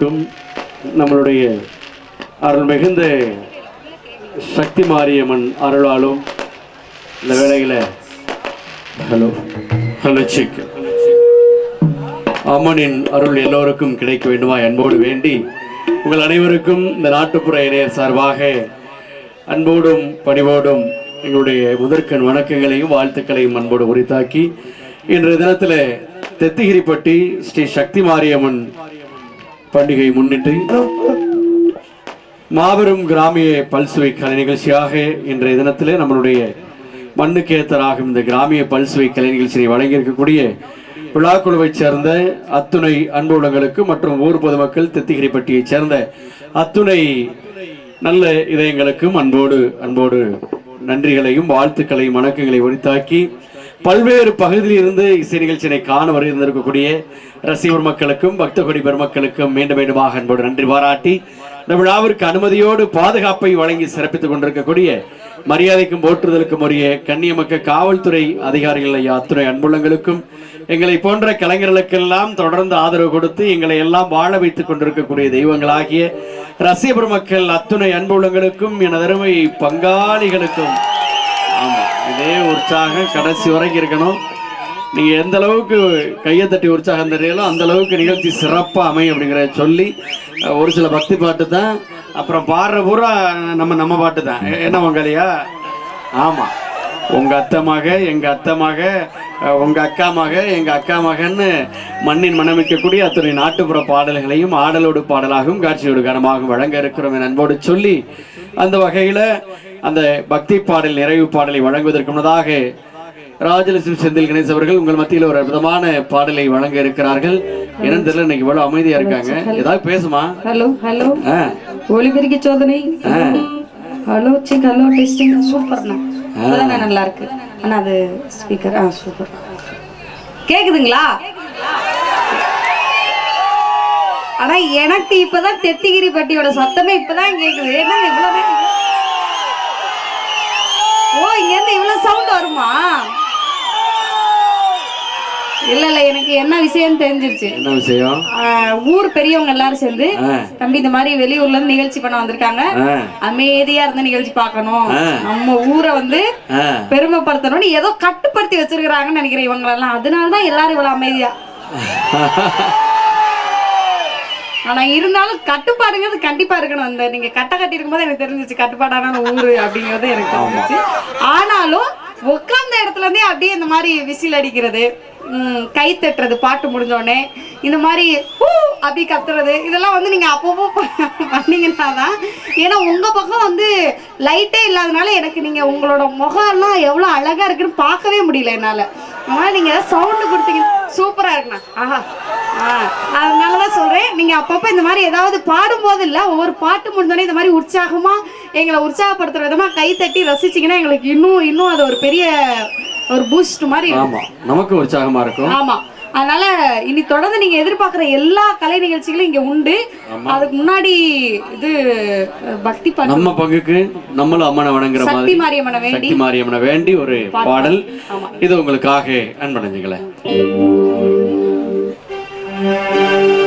அன்புள்ளங்களுக்கும் நம்மளுடைய அருள் மிகுந்த சக்தி மாரியம்மன் அருளாலும் இந்த வேளையில் ஹலோ. ஹலோ சிக் அம்மனின் அருள் எல்லோருக்கும் கிடைக்க வேண்டுமா அன்போடு வேண்டி உங்கள் அனைவருக்கும் இந்த நாட்டுப்புற இணையர் சார்பாக அன்போடும் பணிவோடும் எங்களுடைய முதற்கண் வணக்கங்களையும் வாழ்த்துக்களையும் அன்போடு உரித்தாக்கி இன்றைய தினத்தில் தெத்திகிரிப்பட்டி ஸ்ரீ சக்தி மாரியம்மன் பண்டிகை முன்னிட்டு மாபெரும் கிராமிய பல்சுவை கலை நிகழ்ச்சியாக இன்றைய தினத்திலே நம்மளுடைய மண்ணுக்கு ஏத்தராகும் இந்த கிராமிய பல்சுவை கலை நிகழ்ச்சியை வழங்கியிருக்கக்கூடிய விழாக்குழுவைச் சேர்ந்த அத்துணை அன்புள்ளங்களுக்கு மற்றும் ஊர் பொதுமக்கள் தெத்திகிரிப்பட்டியைச் சேர்ந்த அத்துணை நல்ல இதயங்களுக்கும் அன்போடு அன்போடு நன்றிகளையும் வாழ்த்துக்களையும் வணக்கங்களை உரித்தாக்கி பல்வேறு பகுதியில் இருந்து இசை நிகழ்ச்சியினை காண வருந்திருக்கக்கூடிய ரசிகர் மக்களுக்கும் பக்த கொடி பெருமக்களுக்கும் மீண்டும் மீண்டுமாக அன்போடு நன்றி பாராட்டி இந்த விழாவிற்கு அனுமதியோடு பாதுகாப்பை வழங்கி சிறப்பித்துக் கொண்டிருக்கக்கூடிய மரியாதைக்கும் போற்றுதலுக்கும் உரிய கண்ணியமக்க காவல்துறை அதிகாரிகள் அத்துணை அன்புள்ளங்களுக்கும் எங்களை போன்ற கலைஞர்களுக்கெல்லாம் தொடர்ந்து ஆதரவு கொடுத்து எங்களை எல்லாம் வாழ வைத்துக் கொண்டிருக்கக்கூடிய தெய்வங்களாகிய ரசிக பெருமக்கள் அத்துணை அன்புள்ளங்களுக்கும் எனது அருமை பங்காளிகளுக்கும் இதே உற்சாகம் கடைசி வரைக்கும் இருக்கணும். நீங்க எந்த அளவுக்கு கையை தட்டி உற்சாகம் தெரியலோ அந்த அளவுக்கு நிகழ்ச்சி சிறப்பாக அமையும் அப்படிங்கிறத சொல்லி ஒரு சில பக்தி பாட்டு தான். அப்புறம் பாடுற பூரா நம்ம நம்ம பாட்டு தான். என்ன மங்காளியா ஆமாம் உங்கள் அத்தை மக எங்கள் அத்தை மக உங்கள் அக்கா மக எங்கள் அக்கா மகன்னு மண்ணின் மனமிக்கக்கூடிய அத்துறை நாட்டுப்புற பாடல்களையும் ஆடலோடு பாடலாகவும் காட்சியோடு கனமாகவும் வழங்க இருக்கிறோம் என் அன்போடு சொல்லி அந்த வகையில அந்த பக்தி பாடல் நிறைவு பாடலை வழங்குவதற்கு முன்னதாக ராஜலட்சுமி செந்தில் கணேஷ் அவர்கள் உங்கள் மத்தியில் ஒரு அற்புதமான பாடலை வழங்க இருக்கிறார்கள். என்னன்னு தெரியல இன்னைக்கு இவ்வளவு அமைதியா இருக்காங்க. ஏதாவது பேசுமா? Hello hello. ஒளிபெருக்கி சோதனை. ஹலோ சிக் ஹலோ டெஸ்டிங் சூப்பர்ண்ணா நல்லா இருக்கு. அண்ணா அது ஸ்பீக்கர் ஆ சூப்பர். கேக்குதுங்களா? ஆனா எனக்கு இப்பதான் தெத்திகிரி பட்டியோட சத்தமே இப்பதான் கேக்குது. என்ன இவ்வளவு? ஓ இங்க இருந்து இவ்வளவு சவுண்ட் வருமா? இல்ல இல்ல எனக்கு என்ன விஷயம் தெரிஞ்சிருச்சு. என்ன விஷயம்? ஊர் பெரியவங்க எல்லாரும் சேர்ந்து தம்பி இந்த மாதிரி வெளியூர்ல இருந்து நிகழ்ச்சி பண்ண வந்திருக்காங்க. அமைதியா இருந்த நிகழ்ச்சி பார்க்கணும். நம்ம ஊரை வந்து. பெருமைப்படுத்தணும்னு ஏதோ கட்டுப்படுத்தி வச்சிருக்கிறாங்கன்னு நினைக்கிறேன் இவங்களெல்லாம். அதனாலதான் எல்லாரும் இவ்வளவு அமைதியா ஆனா இருந்தாலும் கட்டுப்பாடுங்கிறது கண்டிப்பா இருக்கணும். அந்த நீங்க கட்ட கட்டி இருக்கும்போது எனக்கு தெரிஞ்சிச்சு கட்டுப்பாடான ஊரு அப்படிங்கிறது எனக்கு தெரிஞ்சிச்சு. ஆனாலும் உட்கார்ந்த இடத்துல இருந்தே அப்படியே இந்த மாதிரி விசில் அடிக்கிறது கை தட்டுறது பாட்டு முடிஞ்சோடனே இந்த மாதிரி ஹூ அப்படி கத்துறது இதெல்லாம் வந்து நீங்கள் அப்பப்போ பண்ணீங்கன்னா தான் ஏன்னா உங்கள் பக்கம் வந்து லைட்டே இல்லாதனால எனக்கு நீங்கள் உங்களோட முகம்லாம் எவ்வளோ அழகாக இருக்குன்னு பார்க்கவே முடியல என்னால். அதனால் நீங்கள் சவுண்டு கொடுத்தீங்க சூப்பராக இருக்குண்ணா. ஆஹா. ஆ அதனாலதான் சொல்றேன். நீங்க அப்பப்ப இந்த மாதிரி ஏதாவது பாடும்போது இல்ல ஒவ்வொரு பாட்டு முடிஞ்சோடனே இந்த மாதிரி உற்சாகமா எங்களை உற்சாகப்படுத்துற விதமா கை தட்டி ரசிச்சீங்கன்னா எங்களுக்கு இன்னும் இன்னும் அது ஒரு பெரிய ஒரு பூஸ்ட் மாதிரி இருக்கும். ஆமா நமக்கு உற்சாகமா இருக்கும். ஆமா. அதனால இனி தொடர்ந்து நீங்க எதிர்பார்க்குற எல்லா கலை நிகழ்ச்சிகளும் இங்க உண்டு. அதுக்கு முன்னாடி இது பக்தி பாட்டு நம்ம பங்குக்கு நம்மளும் அம்மனை வணங்குற சக்தி மாதிரி மாரியம்மனை வேண்டி சக்தி மாரியம்மனை வேண்டி ஒரு பாடல். இது உங்களுக்காக அன்படைஞ்சுங்களேன் Música